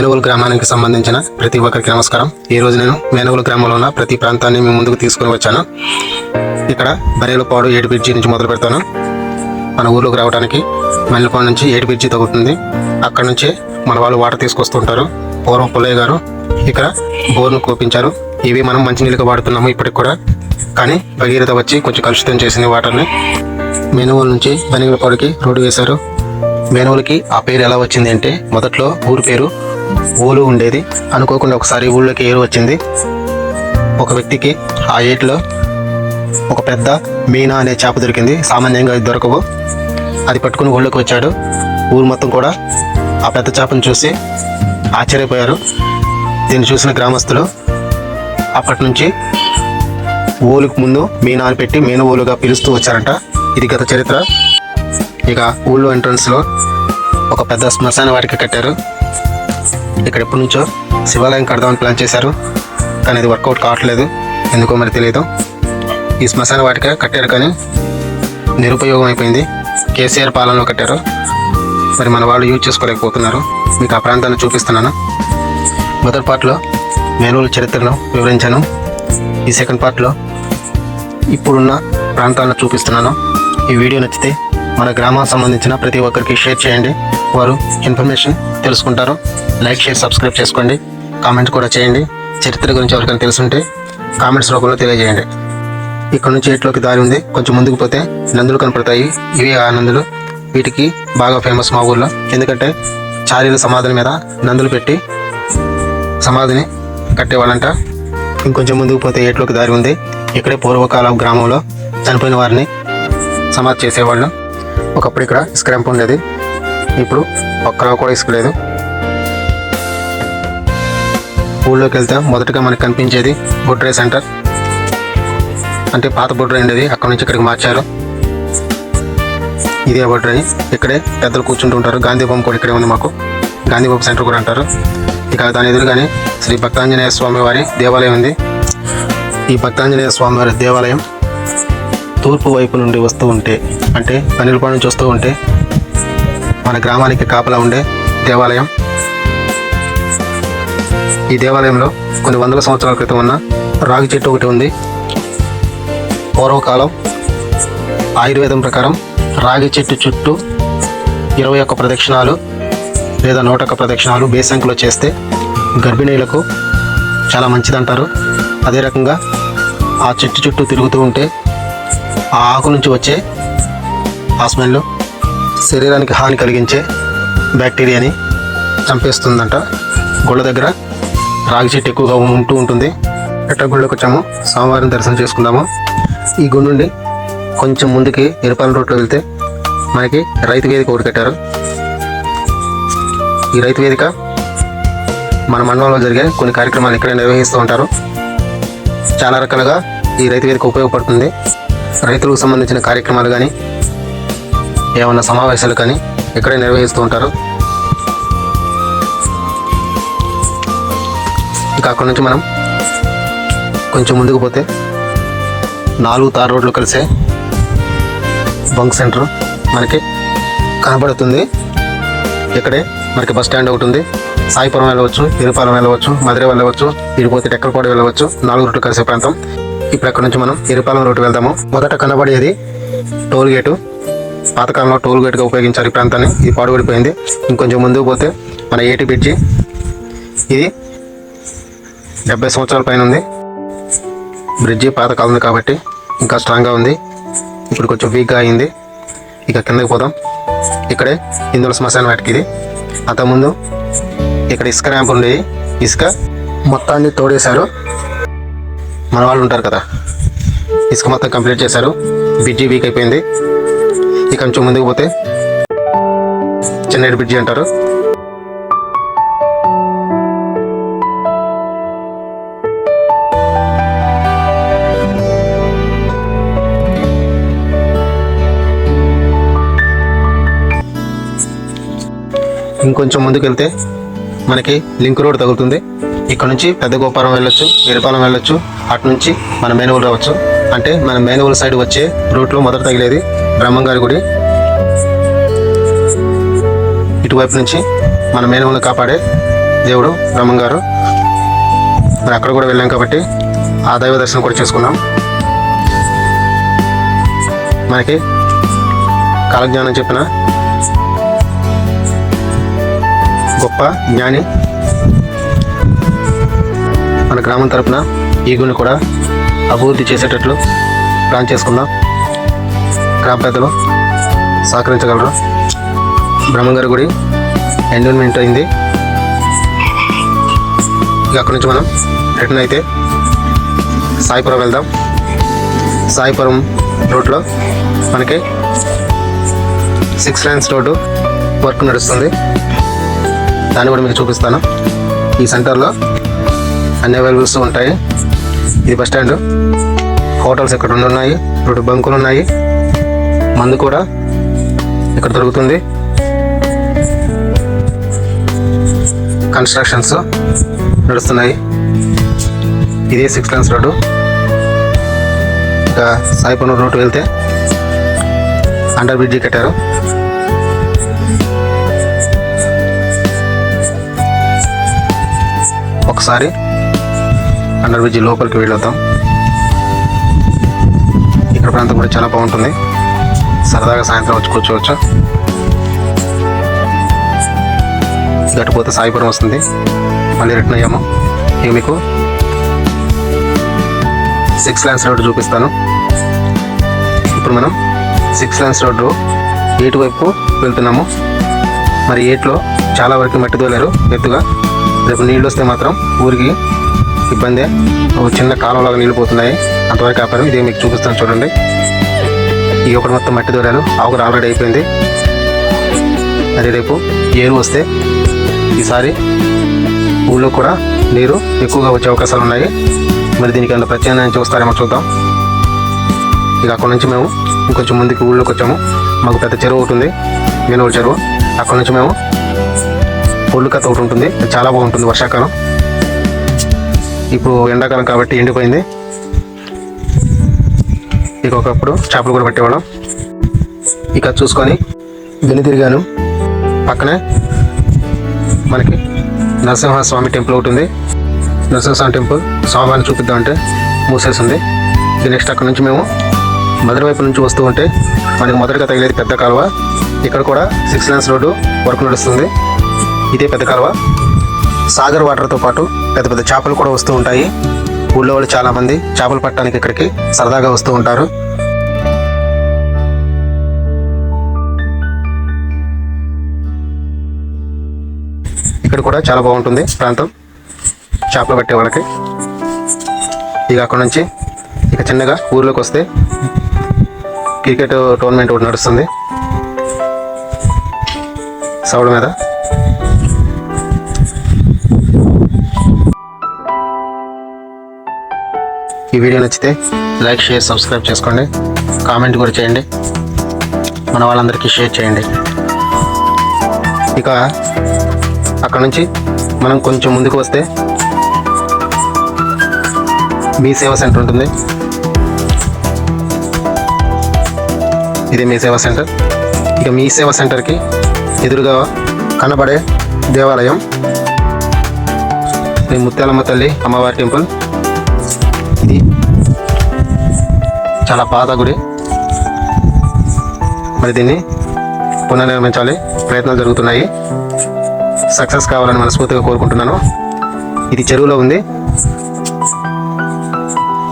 మేనుగోలు గ్రామానికి సంబంధించిన ప్రతి ఒక్కరికి నమస్కారం. ఈ రోజు నేను మేనుగోలు గ్రామంలో ఉన్న ప్రతి ప్రాంతాన్ని మీ ముందుకు తీసుకుని వచ్చాను. ఇక్కడ బరేలపాడు ఏడు బ్రిడ్జి నుంచి మొదలు పెడతాను. మన ఊర్లోకి రావడానికి మెల్లపాడు నుంచి ఏడు బ్రిడ్జి తగ్గుతుంది అక్కడ నుంచి మన వాళ్ళు వాటర్ తీసుకొస్తుంటారు. పూర్వం పుల్లయ్య గారు ఇక్కడ బోర్ను కోపించారు. ఇవి మనం మంచినీళ్ళకి వాడుతున్నాము ఇప్పటికి కూడా. కానీ భగీరథ వచ్చి కొంచెం కలుషితం చేసింది వాటర్ని. మేనుగోలు నుంచి బనిగలపాడుకి రోడ్డు వేశారు. మేనుగోలకి ఆ పేరు ఎలా వచ్చింది అంటే మొదట్లో ఊరు పేరు ఊలు ఉండేది. అనుకోకుండా ఒకసారి ఊళ్ళోకి ఏరు వచ్చింది. ఒక వ్యక్తికి ఆ ఏటిలో ఒక పెద్ద మీనా అనే చేప దొరికింది. సామాన్యంగా అది దొరకవు. అది పట్టుకుని ఊళ్ళోకి వచ్చాడు. ఊరు మొత్తం కూడా ఆ పెద్ద చేపను చూసి ఆశ్చర్యపోయారు. దీన్ని చూసిన గ్రామస్తులు అప్పటి నుంచి ఊలుకు ముందు మీనా అని పెట్టి మీన ఊలుగా పిలుస్తూ వచ్చారంట. ఇది గత చరిత్ర. ఇక ఊళ్ళో ఎంట్రన్స్లో ఒక పెద్ద శ్మశాన వాటికి కట్టారు. ఇక్కడ ఎప్పటి నుంచో శివాలయం కడదామని ప్లాన్ చేశారు కానీ అది వర్కౌట్ కావట్లేదు. ఎందుకో మరి తెలియదు. ఈ శ్మశాన వాటిక కట్టారు కానీ నిరుపయోగం అయిపోయింది. కేసీఆర్ పాలనలో కట్టారు. మరి మన వాళ్ళు యూజ్ చేసుకోలేకపోతున్నారు. మీకు ఆ ప్రాంతాన్ని చూపిస్తున్నాను. మొదటి పార్ట్లో మేనూరు చరిత్రను వివరించాను. ఈ సెకండ్ పార్ట్లో ఇప్పుడున్న ప్రాంతాలను చూపిస్తున్నాను. ఈ వీడియో నచ్చితే మన గ్రామానికి సంబంధించిన ప్రతి ఒక్కరికి షేర్ చేయండి. వారు ఇన్ఫర్మేషన్ తెలుసుకుంటారు. లైక్ షేర్ సబ్స్క్రైబ్ చేసుకోండి. కామెంట్ కూడా చేయండి. చరిత్ర గురించి ఎవరికైనా తెలుసుంటే కామెంట్స్ రూపంలో తెలియజేయండి. ఇక్కడ నుంచి ఎట్లోకి దారి ఉంది కొంచెం ముందుకు పోతే నందులు కనపడతాయి. ఇవే ఆ నందులు. వీటికి బాగా ఫేమస్ మా ఊర్లో. ఎందుకంటే చారీల సమాధుల మీద నందులు పెట్టి సమాధిని కట్టేవాళ్ళంట. ఇంకొంచెం ముందుకు పోతే ఏట్లోకి దారి ఉంది ఇక్కడే పూర్వకాలం గ్రామంలో చనిపోయిన వారిని సమాధి చేసేవాళ్ళు. ఒకప్పుడు ఇక్కడ స్క్రంప్ ఉండేది. ఇప్పుడు ఒక్కరావు కూడా ఇసుక లేదు. ఊళ్ళోకి వెళ్తే మొదటగా మనకు కనిపించేది బొడ్రే సెంటర్. అంటే పాత బొడ్రే ఉండేది అక్కడ నుంచి ఇక్కడికి మార్చారు. ఇదే బొడ్రని ఇక్కడే పెద్దలు కూర్చుంటుంటారు గాంధీ బొమ్మ కూడా ఇక్కడే ఉంది మాకు. గాంధీ బొమ్మ సెంటర్ కూడా అంటారు. ఇక దాని ఎదురుగానే శ్రీ భక్తాంజనేయ స్వామి వారి దేవాలయం ఉంది. ఈ భక్తాంజనేయ స్వామి వారి దేవాలయం తూర్పు వైపు నుండి వస్తూ ఉంటే అంటే పనిలపాడు నుంచి వస్తూ ఉంటే మన గ్రామానికి కాపలా ఉండే దేవాలయం. ఈ దేవాలయంలో కొన్ని వందల సంవత్సరాల క్రితం ఉన్న రాగి చెట్టు ఒకటి ఉంది. పూర్వకాలం ఆయుర్వేదం ప్రకారం రాగి చెట్టు చుట్టూ ఇరవై ఒక్క ప్రదక్షిణాలు లేదా నూట ఒక్క ప్రదక్షిణాలు బేసంకులో చేస్తే గర్భిణీలకు చాలా మంచిదంటారు. అదే రకంగా ఆ చెట్టు చుట్టూ తిరుగుతూ ఉంటే ఆ ఆకు నుంచి వచ్చే ఆ స్మెల్ శరీరానికి హాని కలిగించే బ్యాక్టీరియాని చంపేస్తుందంట. గుళ్ళ దగ్గర రాగి చెట్టు ఎక్కువగా ఉంటూ ఉంటుంది. ఎట్టగుళ్ళకి వచ్చాము సోమవారం దర్శనం చేసుకుందాము. ఈ గుడి నుండి కొంచెం ముందుకి ఎరుపాలెం రోడ్లో వెళ్తే మనకి రైతు వేదిక ఒకటి కట్టారు. ఈ రైతు వేదిక మన మండలంలో జరిగే కొన్ని కార్యక్రమాలు ఇక్కడ నిర్వహిస్తూ ఉంటారు. చాలా రకాలుగా ఈ రైతు వేదిక ఉపయోగపడుతుంది. రైతులకు సంబంధించిన కార్యక్రమాలు కానీ ఏమైనా సమావేశాలు కానీ ఇక్కడే నిర్వహిస్తూ ఉంటారు? ఇంకా అక్కడి నుంచి మనం కొంచెం ముందుకు పోతే నాలుగు తార్ రోడ్లు కలిసే బంక్ సెంటర్ మనకి కనబడుతుంది. ఇక్కడే మనకి బస్ స్టాండ్ ఒకటి ఉంది. సాయిపురం వెళ్ళవచ్చు ఇరుపాలెం వెళ్ళవచ్చు మధురై వెళ్ళవచ్చు ఇరుపోతే టెక్కలపాడు వెళ్ళవచ్చు నాలుగు రోడ్లు కలిసే ప్రాంతం. ఇప్పుడు అక్కడ నుంచి మనం ఇరుపాలెం రోడ్డు వెళ్దాము. మొదట కనబడేది టోల్ గేటు. పాతకాలంలో టోల్ గేట్గా ఉపయోగించారు. ఈ ప్రాంతాన్ని ఇది పాడుపడిపోయింది ఇంకొంచెం ముందుకు పోతే మన ఏటి బ్రిడ్జి. ఇది డెబ్బై సంవత్సరాల పైన ఉంది. బ్రిడ్జి పాతకాలం కాబట్టి ఇంకా స్ట్రాంగ్గా ఉంది. ఇప్పుడు కొంచెం వీక్గా అయింది. ఇక కిందకి పోదాం. ఇక్కడే ఇందులో శ్మశాన వాటికి ఇది. అంతకుముందు ఇక్కడ ఇసుక ర్యాంప్ ఉండేది. ఇసుక మొత్తాన్ని తోడేశారు. మన వాళ్ళు ఉంటారు కదా. ఇసుక మొత్తం కంప్లీట్ చేశారు. బిడ్జీ వీక్ అయిపోయింది. ఇక కొంచెం ముందుకు పోతే చెన్నై బ్రిడ్జి అంటారు. ఇంకొంచెం ముందుకు వెళ్తే మనకి లింక్ రోడ్ తగులుతుంది. ఇక్కడ నుంచి పెద్ద గోపురం వెళ్ళొచ్చు వీరపాలెం వెళ్ళొచ్చు అటు నుంచి మన మేనువల్ రావచ్చు. అంటే మన మేనువల్ సైడ్ వచ్చే రూట్లో మొదట తగిలేది బ్రహ్మంగారి గుడి. ఇటువైపు నుంచి మన మేనములను కాపాడే దేవుడు బ్రహ్మంగారు మరి అక్కడ కూడా వెళ్ళాం కాబట్టి ఆ దైవ దర్శనం కూడా చేసుకున్నాం. మనకి కాలజ్ఞానం చెప్పిన గొప్ప జ్ఞాని మన గ్రామం తరపున ఈ గుడిని కూడా అభివృద్ధి చేసేటట్లు ప్లాన్ చేసుకుందాం. గ్రామ పెద్దలు సహకరించగలరు? బ్రహ్మంగారి గుడి ఎండోన్మెంట్ అయింది. ఇక అక్కడి నుంచి మనం రిటర్న్ అయితే సాయిపురం వెళ్దాం. సాయిపురం రోడ్లో మనకి సిక్స్ లైన్స్ రోడ్డు వర్క్ నడుస్తుంది. దాన్ని కూడా మీకు చూపిస్తాను. ఈ సెంటర్లో అన్ని అవైలబుల్స్ ఉంటాయి. ఇది బస్ స్టాండ్ హోటల్స్ ఇక్కడ రెండు ఉన్నాయి? రెండు బంకులు ఉన్నాయి. మందు కూడా ఇక్కడ దొరుకుతుంది. కన్స్ట్రక్షన్స్ నడుస్తున్నాయి. ఇది సిక్స్ లైన్స్ రోడ్డు ఇంకా సాయిపనూరు రోడ్డు వెళ్తే అండర్ బ్రిడ్జి కట్టారు. ఒకసారి అండర్ బ్రిడ్జి లోపలికి వెళ్ళొద్దాం. ఇక్కడ ప్రాంతం కూడా చాలా బాగుంటుంది. సరదాగా సాయంత్రం వచ్చి కూర్చోవచ్చు? గట్టిపోతే సాయిపురం వస్తుంది. మళ్ళీ రిటర్న్ అయ్యాము. ఇక మీకు సిక్స్ లైన్స్ రోడ్డు చూపిస్తాను. ఇప్పుడు మనం సిక్స్ లైన్స్ రోడ్డు ఏటు వైపు వెళ్తున్నాము. మరి ఏట్లో చాలా వరకు మట్టి తోలేరు. ఎత్తుగా రేపు నీళ్ళు వస్తే మాత్రం ఊరికి ఇబ్బందే. ఒక చిన్న కాలంలాగా నీళ్ళు పోతున్నాయి. అంతవరకు ఆపారు. ఇదే మీకు చూపిస్తాను చూడండి. ఈ ఒకటి మొత్తం మట్టి తోలారు ఆకురు ఆల్రెడీ అయిపోయింది. అదే రేపు ఏరు వస్తే ఈసారి ఊళ్ళో కూడా నీరు ఎక్కువగా వచ్చే అవకాశాలు ఉన్నాయి. మరి దీనికి ఏమైనా ప్రత్యామ్నాయం చూస్తారేమో చూద్దాం. ఇక అక్కడ నుంచి మేము ఇంకొంచెం ముందుకు ఊళ్ళోకి వచ్చాము. మాకు పెద్ద చెరువు ఒకటి ఉంది. వేణువుల చెరువు. అక్కడ నుంచి మేము ఒళ్ళు కథ ఒకటి ఉంటుంది. అది చాలా బాగుంటుంది వర్షాకాలం. ఇప్పుడు ఎండాకాలం కాబట్టి ఎండిపోయింది. ఇక ఒకప్పుడు చేపలు కూడా పట్టేవాళ్ళం. ఇక చూసుకొని వెను తిరిగాను. పక్కనే మనకి నరసింహస్వామి టెంపుల్ ఒకటి ఉంది. నరసింహస్వామి టెంపుల్ స్వామివారిని చూపిద్దామంటే మూసేసింది. ఇక నెక్స్ట్ అక్కడ నుంచి మేము మధుర వైపు నుంచి వస్తూ ఉంటే మనకి మొదటగా తగిలేది పెద్ద కాలువ. ఇక్కడ కూడా సిక్స్ లైన్స్ రోడ్డు వర్క్ నడుస్తుంది. ఇదే పెద్ద కాలువ. సాగర్ వాటర్తో పాటు పెద్ద పెద్ద చేపలు కూడా వస్తూ ఉంటాయి. ఊళ్ళో వాళ్ళు చాలా మంది చేపలు పట్టడానికి ఇక్కడికి సరదాగా వస్తూ ఉంటారు. ఇక్కడ కూడా చాలా బాగుంటుంది ప్రాంతం. చేపలు పట్టే వాళ్ళకి. ఇక అక్కడ నుంచి ఇక చిన్నగా ఊర్లోకి వస్తే క్రికెట్ టోర్నమెంట్ ఒకటి నడుస్తుంది. సౌడ్ మీద. ఈ వీడియో నచ్చితే లైక్ షేర్ సబ్స్క్రైబ్ చేసుకోండి. కామెంట్ కూడా చేయండి. మన వాళ్ళందరికీ షేర్ చేయండి. ఇక అక్కడ నుంచి మనం కొంచెం ముందుకు వస్తే మీ సేవా సెంటర్ ఉంటుంది. ఇది మీ సేవా సెంటర్. ఇక మీ సేవా సెంటర్కి ఎదురుగా కనబడే దేవాలయం. ఇది ముత్యాలమ్మ తల్లి అమ్మవారి టెంపుల్. ఇది చాలా పాత గుడి. మరి దీన్ని పునర్నిర్మించాలి. ప్రయత్నాలు జరుగుతున్నాయి. సక్సెస్ కావాలని మనస్ఫూర్తిగా కోరుకుంటున్నాను. ఇది చెరువులో ఉంది.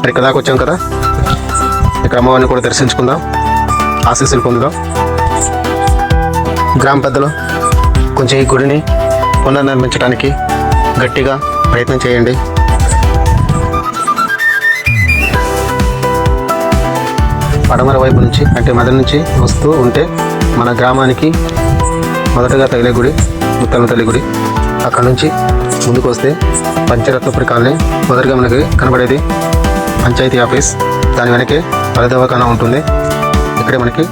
మరి ఇక్కడ దాకా వచ్చాం కదా. ఇక్కడ అమ్మవారిని కూడా దర్శించుకుందాం. ఆశీస్సులు పొందుదాం. గ్రామ పెద్దలు కొంచెం ఈ గుడిని పునర్నిర్మించడానికి గట్టిగా ప్రయత్నం చేయండి. పడమర వైపు నుంచి అంటే మెదడు నుంచి వస్తూ ఉంటే మన గ్రామానికి మొదటగా తగిలే గుడి ముత్తమ్మ తల్లి గుడి. అక్కడ నుంచి ముందుకు వస్తే పంచరత్నపురి కాలనీ. మొదటిగా మనకి కనబడేది పంచాయతీ ఆఫీస్. దాని వెనకే పరదవాఖాన ఉంటుంది. ఇక్కడే మనకి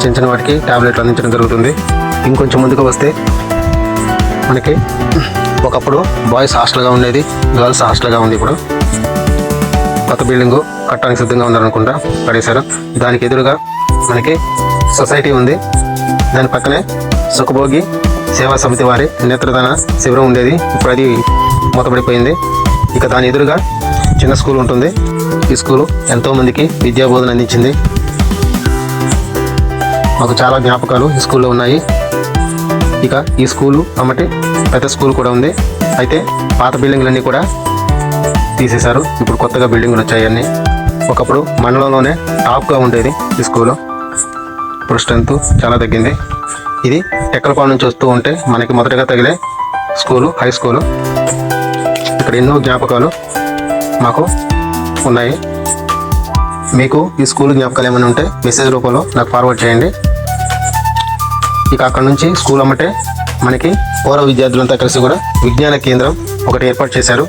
చిన్న చిన్న వాటికి ట్యాబ్లెట్లు అందించడం జరుగుతుంది. ఇంకొంచెం ముందుకు వస్తే మనకి ఒకప్పుడు బాయ్స్ హాస్టల్గా ఉండేది గర్ల్స్ హాస్టల్గా ఉంది ఇప్పుడు. కొత్త బిల్డింగ్ కట్టడానికి సిద్ధంగా ఉన్నారనుకుంటా. పడేశారు. దానికి ఎదురుగా మనకి సొసైటీ ఉంది. దాని పక్కనే సుఖభోగి సేవా సమితి వారి నేత్రదాన శిబిరం ఉండేది. ఇప్పుడు అది మూతపడిపోయింది. ఇక దాని ఎదురుగా చిన్న స్కూల్ ఉంటుంది. ఈ స్కూలు ఎంతోమందికి విద్యాబోధన విద్యా బోధన అందించింది. మాకు చాలా జ్ఞాపకాలు ఈ స్కూల్లో ఉన్నాయి. ఇక ఈ స్కూలు అమ్మటి పెద్ద స్కూల్ కూడా ఉంది. అయితే పాత బిల్డింగ్లన్నీ కూడా తీసేశారు. ఇప్పుడు కొత్తగా బిల్డింగ్లు వచ్చాయి అన్నీ. ఒకప్పుడు మండలంలోనే టాప్గా ఉండేది ఈ స్కూలు ఇప్పుడు స్ట్రెంత్ చాలా తగ్గింది. ఇది టెక్కలపాడు నుంచి వస్తూ ఉంటే మనకి మొదటగా తగిలే స్కూలు హై స్కూలు ఇక్కడ ఎన్నో జ్ఞాపకాలు మాకు ఉన్నాయి. మీకు ఈ స్కూల్ జ్ఞాపకాలు ఏమైనా ఉంటే మెసేజ్ రూపంలో నాకు ఫార్వర్డ్ చేయండి. ఇక అక్కడ నుంచి స్కూల్ అమ్మటే మనకి పౌర విద్యార్థులంతా కలిసి కూడా విజ్ఞాన కేంద్రం ఒకటి ఏర్పాటు చేశారు.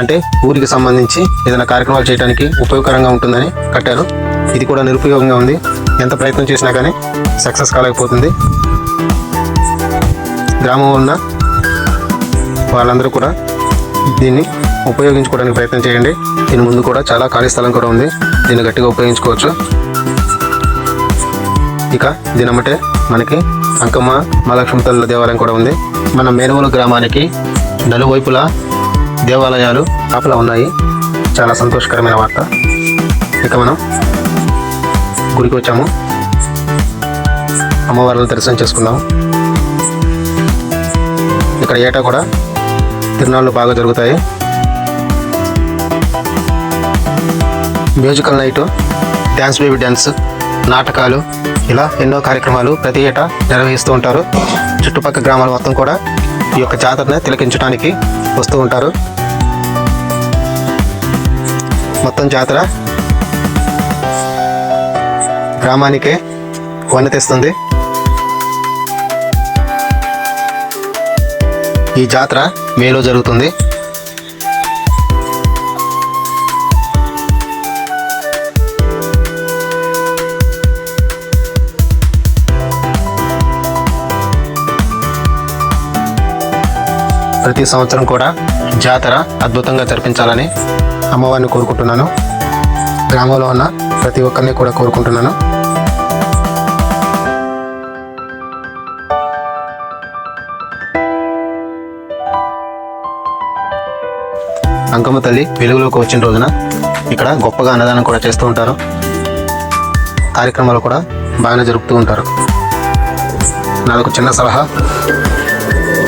అంటే ఊరికి సంబంధించి ఏదైనా కార్యక్రమాలు చేయడానికి ఉపయోగకరంగా ఉంటుందని కట్టారు. ఇది కూడా నిరుపయోగంగా ఉంది. ఎంత ప్రయత్నం చేసినా కానీ సక్సెస్ కాలేకపోతుంది. గ్రామంలో ఉన్న వాళ్ళందరూ కూడా దీన్ని ఉపయోగించుకోవడానికి ప్రయత్నం చేయండి. దీని ముందు కూడా చాలా ఖాళీ స్థలం కూడా ఉంది. దీన్ని గట్టిగా ఉపయోగించుకోవచ్చు. ఇక దీనమ్మటే మనకి అంకమ్మ మహాలక్ష్మి తల్లుల దేవాలయం కూడా ఉంది. మన మేనుమూల గ్రామానికి నలువైపులా దేవాలయాలు కాపలా ఉన్నాయి. చాలా సంతోషకరమైన వార్త. ఇక మనం గుడికి వచ్చాము. అమ్మవారిని దర్శనం చేసుకున్నాము ఇక్కడ ఏటా కూడా తిరునాళ్ళు బాగా జరుగుతాయి. Musical night dance baby dance నాటకాలు ఇలా ఎన్నో కార్యక్రమాలు ప్రతి ఏటా నిర్వహిస్తూ ఉంటారు. చుట్టుపక్కల గ్రామాల మొత్తం కూడా ఈ యొక్క జాతరని తిలకించడానికి వస్తూ ఉంటారు. మొత్తం జాతర గ్రామానికే వన్నె తెస్తుంది ఈ జాతర మేలో జరుగుతుంది. ప్రతి సంవత్సరం కూడా జాతర అద్భుతంగా జరిపించాలని అమ్మవారిని కోరుకుంటున్నాను. గ్రామంలో ఉన్న ప్రతి ఒక్కరిని కూడా కోరుకుంటున్నాను. అంకమ్మ తల్లి వెలుగులోకి వచ్చిన రోజున ఇక్కడ గొప్పగా అన్నదానం కూడా చేస్తూ ఉంటారు. కార్యక్రమాలు కూడా బాగానే జరుపుతూ ఉంటారు. నాకు చిన్న సలహా.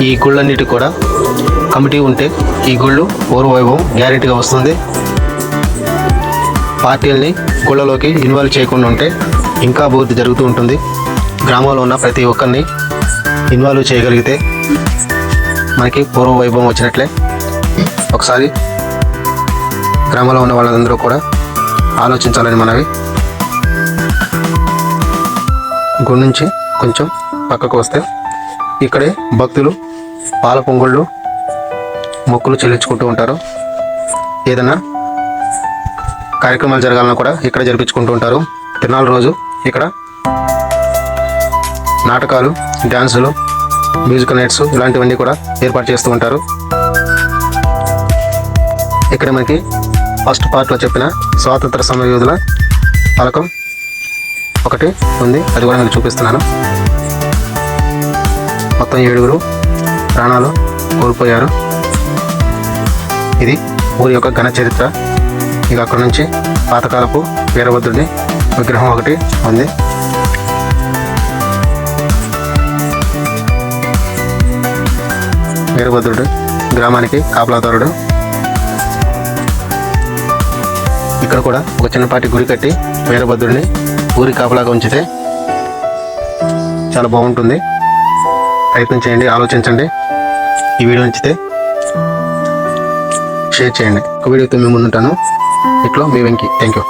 ఈ గుళ్ళన్నిటి కూడా కమిటీ ఉంటే ఈ గుళ్ళు పూర్వ వైభవం గ్యారెంటీగా వస్తుంది. పార్టీలని గుళ్ళలోకి ఇన్వాల్వ్ చేయకుండా ఉంటే ఇంకా అభివృద్ధి జరుగుతూ ఉంటుంది. గ్రామంలో ఉన్న ప్రతి ఒక్కరిని ఇన్వాల్వ్ చేయగలిగితే మనకి పూర్వ వైభవం వచ్చినట్లే. ఒకసారి గ్రామంలో ఉన్న వాళ్ళందరూ కూడా ఆలోచించాలని మనవి. గుడి నుంచి కొంచెం పక్కకు వస్తే ఇక్కడే భక్తులు పాల పొంగుళ్ళు మొక్కులు చెల్లించుకుంటూ ఉంటారు. ఏదైనా కార్యక్రమాలు జరగాలన్నా కూడా ఇక్కడ జరిపించుకుంటూ ఉంటారు. తిరునాళ్ళ రోజు ఇక్కడ నాటకాలు డ్యాన్సులు మ్యూజికల్ నైట్స్ ఇలాంటివన్నీ కూడా ఏర్పాటు చేస్తూ ఉంటారు. ఇక్కడ మనకి ఫస్ట్ పార్ట్లో చెప్పిన స్వాతంత్ర సమరయోధుల పథకం ఒకటి ఉంది. అది కూడా మీకు చూపిస్తున్నాను. మొత్తం ఏడుగురు ప్రాణాలు కోల్పోయారు. ఇది ఊరి యొక్క ఘన చరిత్ర. ఇక అక్కడ నుంచి పాతకాలపు వీరభద్రుడి విగ్రహం ఒకటి ఉంది. వీరభద్రుడు గ్రామానికి కాపలాదారుడు. ఇక్కడ కూడా ఒక చిన్నపాటి గుడి కట్టి వీరభద్రుడిని ఊరి కాపలాగా ఉంచితే చాలా బాగుంటుంది. ప్రయత్నం చేయండి ఆలోచించండి. ఈ వీడియో నచ్చితే షేర్ చేయండి. ఒక వీడియోతో మేము ముందుంటాను. ఇట్లో మీ వెంకి. Thank you